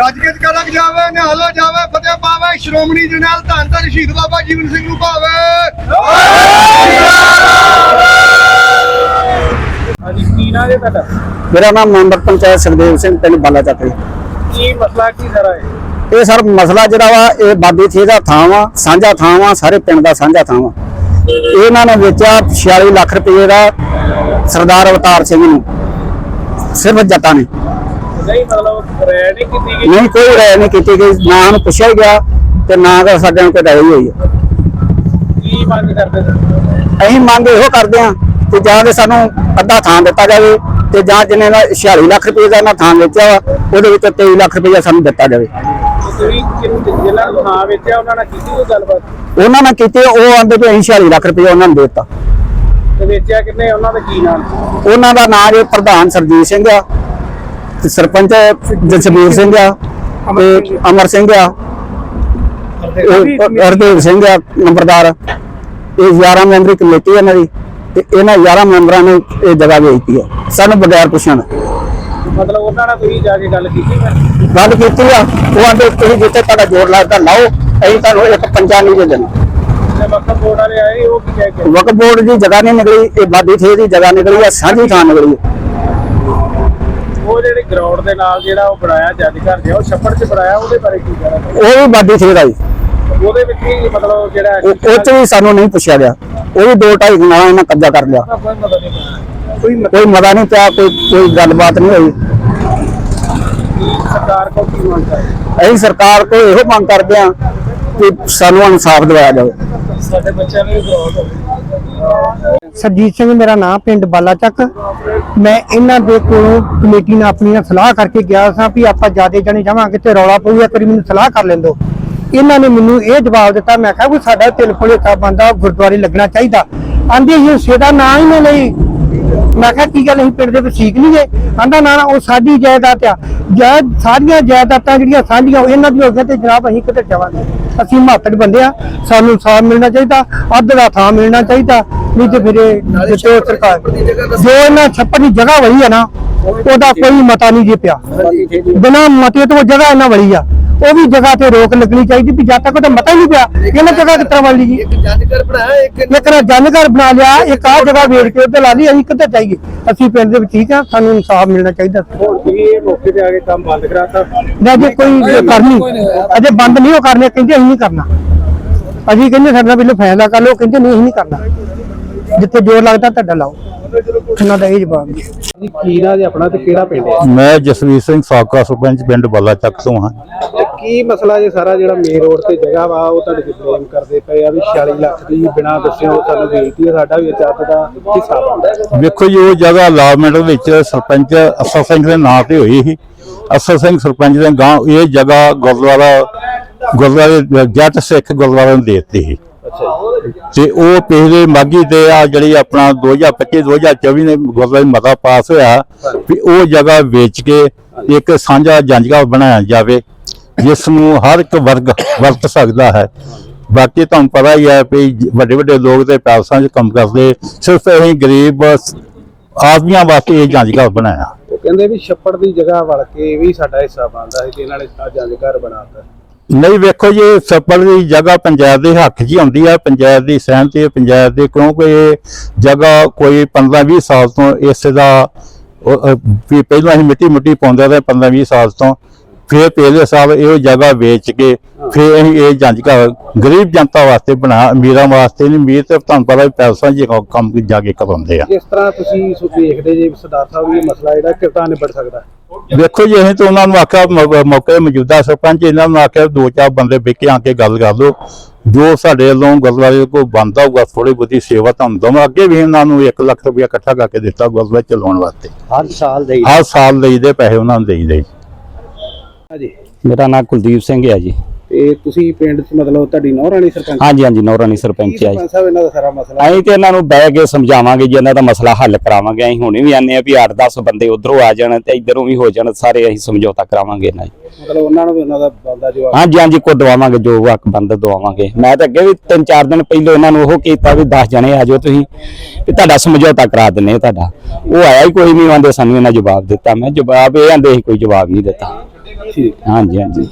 ਗੱਜ ਕੇ ਕਰਕ ਜਾਵੇ ਨਿਹਾਲੋ ਜਾਵੇ ਫਤਿਹ ਪਾਵੇ ਸ਼੍ਰੋਮਣੀ ਜਰਨੈਲ ਧੰਨ ਧੰਨ ਸ਼ਹੀਦ ਬਾਬਾ ਜੀਵਨ ਸਿੰਘ ਨੂੰ ਪਾਵੇ। ਹਾਂਜੀ ਕੀ ਨਾਂ ਜੇ ਤੁਹਾਡਾ? ਮੇਰਾ ਨਾਮ ਮੈਂਬਰ ਪੰਚਾਇਤ ਸੁਖਦੇਵ ਸਿੰਘ ਪਿੰਡ ਬਾਲਾ ਚੱਕਰੀ ਕੀ ਮਸਲਾ ਕੀ ਸਾਰਾ ਹੈ ਇਹ? ਸਰ ਮਸਲਾ ਜਿਹੜਾ ਵਾ ਇਹ ਬਾਦੀ ਥੀ ਦਾ ਥਾਂ ਵਾ ਸਾਂਝਾ ਥਾਂ ਵਾ ਸਾਰੇ ਪਿੰਡ ਦਾ ਸਾਂਝਾ ਥਾਂ ਵਾ। ਇਹਨਾਂ ਨੇ ਵੇਚਿਆ 46 ਲੱਖ ਰੁਪਏ ਦਾ ਸਰਦਾਰ ਅਵਤਾਰ ਸਿੰਘ ਨੂੰ ਸਿਰਫ ਜੱਟਾਂ ਨੇ। ਨਹੀਂ ਮਤਲਬ ਰੈਡ ਨਹੀਂ ਕੀਤੀ ਗਈ। ਨਹੀਂ ਕੋਈ ਰਾਇ ਨਹੀਂ ਕੀਤੀ ਗਈ। ਨਾ ਉਹਨੂੰ ਪੁੱਛਿਆ ਗਿਆ ਤੇ ਨਾ ਕਿ ਸਾਡੇ ਨੂੰ ਕੋਈ ਰਾਇ ਹੋਈ ਹੈ। ਕੀ ਮੰਗ ਕਰਦੇ ਅਸੀਂ ਮੰਗ ਇਹੋ ਕਰਦੇ ਹਾਂ ਕਿ ਜਾਂ ਤੇ ਸਾਨੂੰ ਅੱਧਾ ਥਾਂ ਦਿੱਤਾ ਜਾਵੇ ਤੇ ਜਾਂ ਜਿਹਨੇ ਦਾ 46 ਲੱਖ ਰੁਪਏ ਦਾ ਇਹਨਾਂ ਥਾਂ ਵੇਚਿਆ ਵਾ ਉਹਦੇ ਵਿੱਚ 23 ਲੱਖ ਰੁਪਏ ਸਾਨੂੰ ਦਿੱਤਾ ਜਾਵੇ। ਤੁਸੀਂ ਕਿਹਨੂੰ ਜਿਹਨਾਂ ਨੂੰ ਥਾਂ ਵੇਚਿਆ ਉਹਨਾਂ ਨਾਲ ਕੀਤੀ ਕੋਈ ਗੱਲਬਾਤ? ਉਹਨਾਂ ਨੇ ਕੀਤੇ ਉਹ ਆਂਦੇ ਵੀ ਅਸੀਂ 46 ਲੱਖ ਰੁਪਏ ਉਹਨਾਂ ਨੂੰ ਦੇ ਦਿੱਤਾ। ਤੇ ਵੇਚਿਆ ਕਿੰਨੇ? ਉਹਨਾਂ ਦਾ ਕੀ ਨਾਮ? ਉਹਨਾਂ ਦਾ ਨਾਮ ਜੇ ਪ੍ਰਧਾਨ ਸਰਜੀਤ ਸਿੰਘ ਆ। ਤੇ ਸਰਪੰਚ ਜਸਵੀਰ ਸਿੰਘ ਆ ਤੇ ਅਮਰ ਸਿੰਘ ਆ। ਹਰਦੇਵ ਸਿੰਘ ਆ ਨੰਬਰਦਾਰ। ਇਹ 11 ਮੈਂਬਰੀ ਕਮੇਟੀ ਹੈ ਦੀ ਤੇ ਇਹਨਾਂ 11 ਮੈਂਬਰਾਂ ਨੇ ਇਹ ਜਗ੍ਹਾ ਵੇਚਤੀ ਹੈ ਸਾਨੂੰ ਬਗੈਰ ਪੁੱਛਣ। ਮਤਲਬ ਉਹਨਾਂ ਨਾਲ ਤੁਸੀਂ ਜਾ ਕੇ ਗੱਲ ਕੀਤੀ ਗੱਲ ਕੀਤੀ ਆ। ਉਹ ਆਂਦੇ ਤੁਸੀਂ ਜਿੱਥੇ ਤੁਹਾਡਾ ਜੋਰ ਲੱਗਦਾ ਲਾਓ ਅਸੀਂ ਤੁਹਾਨੂੰ ਇੱਕ ਪੰਜਾ ਨਹੀਂ ਦੇ ਦੇਣਾ। ਤੇ ਵਕਤ ਬੋਰਡ ਵਾਲੇ ਆਏ ਉਹ ਕੀ ਕਹਿ ਕੇ ਵਕਫ ਬੋਰਡ ਦੀ ਜਗ੍ਹਾ ਨਹੀਂ ਨਿਕਲੀ ਇਹ ਬਾਦੀ ਥੇ ਦੀ ਜਗ੍ਹਾ ਨਿਕਲੀ ਆ ਸਾਂਝੀ ਥਾਂ ਨਿਕਲੀ। ਉਹ ਜਿਹੜੇ ਗਰਾਊਂਡ ਦੇ ਨਾਲ ਜਿਹੜਾ ਉਹ ਬਣਾਇਆ ਜੱਜ ਘਰ ਜਿਹਾ ਉਹ ਛੱਪੜ 'ਚ ਬਣਾਇਆ ਉਹਦੇ ਬਾਰੇ ਕੀ ਕਹਿਣਾ ਉਹ ਵੀ ਬਾਦੀ ਥੇ ਦਾ ਜੀ। ਉਹਦੇ ਵਿੱਚ ਵੀ ਮਤਲਬ ਜਿਹੜਾ ਉਹ 'ਚ ਵੀ ਸਾਨੂੰ ਨਹੀਂ ਪੁੱਛਿਆ ਗਿਆ। ਉਹ ਵੀ ਦੋ ਢਾਈ ਦਿਨਾਂ ਇਹਨਾਂ ਕਬਜ਼ਾ ਕਰ ਲਿਆ। ਕੋਈ ਮਤਲਬ ਨਹੀਂ ਪਿਆ ਕੋਈ ਕੋਈ ਗੱਲਬਾਤ ਨਹੀਂ ਹੋਈ। ਸਰਕਾਰ ਕੋਲ ਕੀ ਮੰਗ ਹੈ ਅਸੀਂ ਸਰਕਾਰ ਕੋਲ ਇਹੋ ਮੰਗ ਕਰਦੇ ਹਾਂ ਕਿ ਸਾਨੂੰ ਇਨਸਾਫ ਦਿਵਾਇਆ ਜਾਵੇ। ਸਾਡੇ ਬੱਚਿਆਂ ਨੂੰ ਵੀ ਗਰਾਊਂਡ ਹੋਵੇ ਸਰਜੀਤ ਸਿੰਘ, ਮੇਰਾ ਨਾਮ ਪਿੰਡ ਬਾਲਾਚੱਕ। ਮੈਂ ਇਹਨਾਂ ਦੇ ਕੋਲੋਂ ਕਮੇਟੀ ਨਾਲ ਆਪਣੀ ਨਾਲ ਸਲਾਹ ਕਰਕੇ ਗਿਆ ਸਾਂ ਵੀ ਆਪਾਂ ਜਿਆਦੇ ਜਣੇ ਜਾਵਾਂਗੇ ਤੇ ਰੌਲਾ ਪਊਗਾ ਕਰੀ ਮੈਨੂੰ ਸਲਾਹ ਕਰ ਲੈਂਦੋ। ਇਹਨਾਂ ਨੇ ਮੈਨੂੰ ਇਹ ਜਵਾਬ ਦਿੱਤਾ, ਮੈਂ ਕਿਹਾ ਵੀ ਸਾਡਾ ਤਿਲ ਭੁਲੇਖਾ ਬੰਦਾ ਗੁਰਦੁਆਰੇ ਲੱਗਣਾ ਚਾਹੀਦਾ। ਆਂਦੇ ਹੀ ਉਸੇ ਦਾ ਨਾਂ ਹੀ ਨਹੀਂ ਲਈ। ਮੈਂ ਕਿਹਾ, ਕੀ ਗੱਲ, ਅਸੀਂ ਪਿੰਡ ਦੇ ਵਸੀਕ ਨਹੀਂ ਗਏ? ਆਂਦਾ ਨਾ ਨਾ, ਉਹ ਸਾਡੀ ਜਾਇਦਾਦ ਆ। ਜਾਇਦ ਸਾਰੀਆਂ ਜਾਇਦਾਦਾਂ ਜਿਹੜੀਆਂ ਸਾਂਝੀਆਂ ਇਹਨਾਂ ਦੀਆਂ ਹੋ ਗਈਆਂ ਤੇ ਜਨਾਬ ਅਸੀਂ ਕਿੱਧਰ ਜਾਵਾਂਗੇ? ਅਸੀਂ ਮਾਤੜ ਬੰਦੇ ਆ, ਸਾਨੂੰ ਇਨਸਾਫ ਮਿਲਣਾ ਚਾਹੀਦਾ, ਅੱਧ ਦਾ ਥਾਂ ਮਿਲਣਾ ਚਾਹੀਦਾ। ਨਹੀਂ ਤੇ ਫਿਰ ਇਹ ਜਿੱਤੇ ਸਰਕਾਰ ਜੋ ਇਹਨਾਂ ਛੱਪੜ ਦੀ ਜਗ੍ਹਾ ਵਈ ਆ ਨਾ ਉਹਦਾ ਕੋਈ ਮਤਾ ਨਹੀਂ ਜੇ ਪਿਆ। ਬਿਨਾ ਮਤੇ ਤੋਂ ਜਗ੍ਹਾ ਇਹਨਾਂ ਵਲੀ ਆ। ਉਹ ਵੀ ਜਗ੍ਹਾ ਤੇ ਰੋਕ ਲੱਗਣੀ ਚਾਹੀਦੀ ਵੀ ਜਦ ਤੱਕ ਉਹਦਾ ਮਤਾ ਹੀ ਨਹੀਂ ਪਿਆ ਇਹਨਾਂ ਜਗ੍ਹਾ ਕਿਸ ਤਰ੍ਹਾਂ ਵਾਲੀ ਜੀ? ਬਣਾਇਆ ਇੱਕ ਇੱਕ ਨਾ ਜਨ ਘਰ ਬਣਾ ਲਿਆ ਇੱਕ ਆਹ ਜਗ੍ਹਾ ਵੇਚ ਕੇ ਉੱਤੇ ਲਾ ਲਈ ਅਸੀਂ ਕਿੱਥੇ ਜਾਈਏ? ਅਸੀਂ ਪਿੰਡ ਦੇ ਵਿੱਚ ਠੀਕ ਆ ਸਾਨੂੰ ਇਨਸਾਫ ਮਿਲਣਾ ਚਾਹੀਦਾ। ਹੁਣ ਤੁਸੀਂ ਇਹ ਮੌਕੇ ਤੇ ਆ ਕੇ ਕੰਮ ਬੰਦ ਕਰਾਤਾ। ਨਾ ਜੇ ਕੋਈ ਕਰਨੀ ਅਜੇ ਬੰਦ ਨਹੀਂ ਉਹ ਕਰਨੇ ਕਹਿੰਦੇ ਅਸੀਂ ਨਹੀਂ ਕਰਨਾ। ਅਸੀਂ ਕਹਿੰਦੇ ਸਾਡਾ ਪਹਿਲਾਂ ਫੈਸਲਾ ਕਰ ਲਓ ਕਹਿੰਦੇ ਨਹੀਂ ਅਸੀਂ ਨਹੀਂ ਕਰਨਾ। ਜਿੱਥੇ ਜ਼ੋਰ ਲੱਗਦਾ ਤੁਹਾਡਾ ਲਾਓ। ਉਹਨਾਂ ਦਾ ਇਹ ਜਵਾਬ। ਜੀ ਕੀ ਨਾਂ ਜੀ ਆਪਣਾ ਤੇ ਕਿਹੜਾ ਪਿੰਡ ਹੈ? ਮੈਂ ਜਸਵੀਰ ਸਿੰਘ ਸਾਬਕਾ ਸਰਪੰਚ ਪਿੰਡ ਬੱਲਾ ਚੱਕ ਤੋਂ ਹਾਂ। ਤੇ ਕੀ ਮਸਲਾ ਜੇ ਸਾਰਾ ਜਿਹੜਾ ਮੇਨ ਰੋਡ ਤੇ ਜਗ੍ਹਾ ਵਾ ਉਹ ਤੁਹਾਡੇ ਤੇ ਬਲੇਮ ਕਰਦੇ ਪਏ ਆ ਵੀ 46 ਲੱਖ ਦੀ ਬਿਨਾਂ ਦੱਸਿਓ ਸਾਨੂੰ ਵੇਚਤੀ ਹੈ ਸਾਡਾ ਵੀ ਚਾਹਤ ਦਾ ਹਿੱਸਾ ਬਣਦਾ ਵੇਖੋ ਜੀ ਉਹ ਜਗ੍ਹਾ ਅਲਾਟਮੈਂਟ ਵਿੱਚ ਸਰਪੰਚ ਅਸਰ ਸਿੰਘ ਦੇ ਨਾਂ ਤੇ ਹੋਈ ਸੀ। ਅਸਰ ਸਿੰਘ ਸਰਪੰਚ ਦੇ ਗਾਂ ਇਹ ਜਗ੍ਹਾ ਗੁਰਦੁਆਰਾ ਗੁਰਦੁਆਰੇ ਜੱਟ ਸਿੱਖ ਗੁਰਦੁਆਰੇ ਨੂੰ ਦੇ ਦਿੱਤੀ ਸੀ। ਤੇ ਉਹ ਪਿਛਲੇ ਮਾਗੀ ਤੇ ਆ ਜਿਹੜੀ ਆਪਣਾ 2025 2024 ਨੇ ਗੁਰਦੁਆਰੇ ਮਤਾ ਪਾਸ ਹੋਇਆ ਵੀ ਉਹ ਜਗ੍ਹਾ ਵੇਚ ਕੇ ਇੱਕ ਸਾਂਝਾ ਜੰਜਗਾ ਬਣਾਇਆ ਜਾਵੇ ਜਿਸ ਨੂੰ ਹਰ ਇੱਕ ਵਰਗ ਵਰਤ ਸਕਦਾ ਹੈ। ਬਾਕੀ ਤੁਹਾਨੂੰ ਪਤਾ ਹੀ ਹੈ ਵੀ ਵੱਡੇ ਵੱਡੇ ਲੋਕ ਤੇ ਪੈਲਸਾਂ 'ਚ ਕੰਮ ਕਰਦੇ ਸਿਰਫ ਅਸੀਂ ਗਰੀਬ ਆਦਮੀਆਂ ਵਾਸਤੇ ਇਹ ਜੰਜਗਾ ਬਣਾਇਆ। ਕਹਿੰਦੇ ਵੀ ਛੱਪੜ ਦੀ ਜਗ੍ਹਾ ਵੜ ਕੇ ਵੀ ਸਾਡਾ ਹਿੱਸਾ ਬਣਦਾ ਹੈ ਤੇ ਇਹਨਾਂ ਨੇ ਜੰਜ ਘਰ ਬਣਾਤਾ। ਨਹੀਂ, ਵੇਖੋ ਜੀ ਸੱਪਲ ਦੀ ਜਗ੍ਹਾ ਪੰਚਾਇਤ ਦੇ ਹੱਕ 'ਚ ਹੀ ਆਉਂਦੀ ਹੈ ਪੰਚਾਇਤ ਦੀ ਸਹਿਮਤੀ ਹੈ ਪੰਚਾਇਤ ਦੇ, ਕਿਉਂਕਿ ਇਹ ਜਗ੍ਹਾ ਕੋਈ 15-20 ਸਾਲ ਤੋਂ ਇਸ ਦਾ ਵੀ ਪਹਿਲਾਂ ਅਸੀਂ ਮਿੱਟੀ ਮੁੱਟੀ ਪਾਉਂਦੇ ਰਹੇ 15-20 ਸਾਲ ਤੋਂ, ਫਿਰ ਪਹਿਲੇ ਸਾਲ ਇਹ ਜਗ੍ਹਾ ਵੇਚ ਕੇ, ਫਿਰ ਅਸੀਂ ਇਹ ਜੰਜ ਘਰ ਗਰੀਬ ਜਨਤਾ ਵਾਸਤੇ ਬਣਾ, ਅਮੀਰਾਂ ਵਾਸਤੇ ਨਹੀਂ, ਅਮੀਰ ਤੇ ਤੁਹਾਨੂੰ ਪਤਾ ਵੀ ਪੈਸਾ ਜੀ ਕੰਮ ਜਾ ਕੇ ਕਰਾਉਂਦੇ ਆ। ਇਸ ਤਰ੍ਹਾਂ ਤੁਸੀਂ ਦੇਖਦੇ ਜੇ ਸਰਦਾਰ ਸਾਹਿਬ, ਇਹ ਮਸਲਾ ਜਿਹੜਾ ਕਿਰਤਾਂ ਨਿਬੜ ਸਕਦਾ। ਵੇਖੋ ਜੀ ਅਸੀਂ ਤਾਂ ਉਹਨਾਂ ਨੂੰ ਆਖਿਆ ਮੌਕੇ ਮੌਜੂਦਾ ਸਰਪੰਚ ਇਹਨਾਂ ਨੂੰ ਆਖਿਆ ਦੋ ਚਾਰ ਬੰਦੇ ਬਿਕ ਕੇ ਆ ਕੇ ਗੱਲ ਕਰ ਲਓ। ਜੋ ਸਾਡੇ ਵੱਲੋਂ ਗੁਰਦੁਆਰੇ ਕੋ ਬੰਦਾ ਹੋਊਗਾ ਥੋੜੀ ਬਹੁਤੀ ਸੇਵਾ ਤੁਹਾਨੂੰ ਦਵਾਂ ਅੱਗੇ ਵੀ ਇਹਨਾਂ ਨੂੰ 1 ਲੱਖ ਰੁਪਇਆ ਇਕੱਠਾ ਕਰਕੇ ਦਿੱਤਾ ਗੁਰਦੁਆਰੇ ਚਲਾਉਣ ਵਾਸਤੇ। ਹਰ ਸਾਲ ਦੇ। ਹਰ ਸਾਲ ਦੇਈਦੇ ਪੈਸੇ ਉਹਨਾਂ ਨੂੰ ਦੇਈਦੇ ਹਾਂਜੀ। ਮੇਰਾ ਨਾਮ ਕੁਲਦੀਪ ਸਿੰਘ ਹੈ ਜੀ। ਤੇ ਤੁਸੀਂ ਪਿੰਡ 'ਚ ਮਤਲਬ ਤੁਹਾਡੀ ਨੌ ਰਾਣੀ ਸਰਪੰਚ? ਹਾਂਜੀ ਹਾਂਜੀ ਨੌਰਾਨੀ ਸਰਪੰਚ ਆ ਜੀ। ਸਰਪੰਚ ਸਾਹਿਬ ਇਹਨਾਂ ਦਾ ਸਾਰਾ ਮਸਲਾ? ਅਸੀਂ ਤੇ ਇਹਨਾਂ ਨੂੰ ਬਹਿ ਕੇ ਸਮਝਾਵਾਂਗੇ ਜੀ ਇਹਨਾਂ ਦਾ ਮਸਲਾ ਹੱਲ ਕਰਾਵਾਂਗੇ। ਅਸੀਂ ਹੁਣੇ ਵੀ ਆਨੇ ਆ ਵੀ 8-10 ਬੰਦੇ ਉਧਰੋਂ ਆ ਜਾਣ ਤੇ ਇਧਰੋਂ ਵੀ ਹੋ ਜਾਣ ਸਾਰੇ ਅਸੀਂ ਸਮਝੌਤਾ ਕਰਾਵਾਂਗੇ ਇਹਨਾਂ ਜੀ। ਮਤਲਬ ਉਹਨਾਂ ਨੂੰ ਵੀ ਉਹਨਾਂ ਦਾ ਬੰਦਾ ਜਵਾਬ ਹਾਂਜੀ ਹਾਂਜੀ ਕੋ ਦਵਾਵਾਂਗੇ ਜੋ ਹੱਕ ਬੰਦ ਦਵਾਵਾਂਗੇ। ਮੈਂ ਤਾਂ ਅੱਗੇ ਵੀ 3-4 ਦਿਨ ਪਹਿਲਾਂ ਇਹਨਾਂ ਨੂੰ ਉਹ ਕੀਤਾ ਵੀ 10 ਜਣੇ ਆ ਜਾਓ ਤੁਸੀਂ ਵੀ ਤੁਹਾਡਾ ਸਮਝੌਤਾ ਕਰਾ ਦਿੰਨੇ ਆ ਤੁਹਾਡਾ। ਉਹ ਆਇਆ ਹੀ ਕੋਈ ਨਹੀਂ ਆਂਦੇ ਸਾਨੂੰ ਇਹਨਾਂ ਜਵਾਬ ਦਿੱਤਾ। ਮੈਂ ਜਵਾਬ ਇਹ ਆਂਦੇ ਸੀ ਕੋਈ ਜਵਾਬ ਨਹੀਂ ਦਿੱਤਾ। ਠੀਕ। ਹਾਂਜੀ ਹਾਂਜੀ।